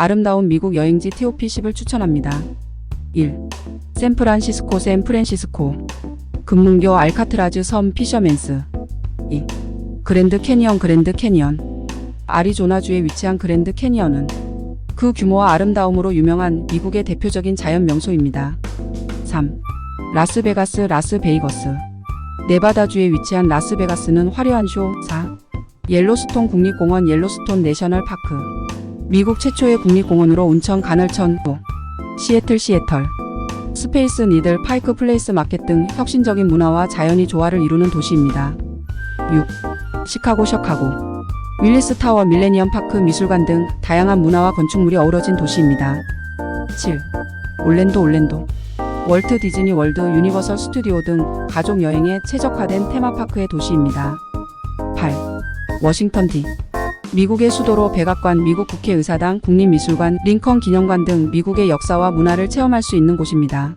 아름다운 미국 여행지 TOP10을 추천합니다. 1. 샌프란시스코 샌프란시스코 금문교 알카트라즈 섬 피셔맨스 2. 그랜드 캐니언 그랜드 캐니언 아리조나주에 위치한 그랜드 캐니언은 그 규모와 아름다움으로 유명한 미국의 대표적인 자연 명소입니다. 3. 라스베가스 라스베이거스 네바다주에 위치한 라스베가스는 화려한 쇼 4. 옐로스톤 국립공원 옐로스톤 내셔널 파크 미국 최초의 국립공원으로 운천 간헐천 5. 시애틀 시애털 스페이스 니들 파이크 플레이스 마켓 등 혁신적인 문화와 자연이 조화를 이루는 도시입니다. 6. 시카고 셔카고 윌리스 타워 밀레니엄 파크 미술관 등 다양한 문화와 건축물이 어우러진 도시입니다. 7. 올랜도 올랜도 월트 디즈니 월드 유니버설 스튜디오 등 가족 여행에 최적화된 테마파크의 도시입니다. 8. 워싱턴 D 미국의 수도로 백악관, 미국 국회의사당, 국립미술관, 링컨 기념관 등 미국의 역사와 문화를 체험할 수 있는 곳입니다.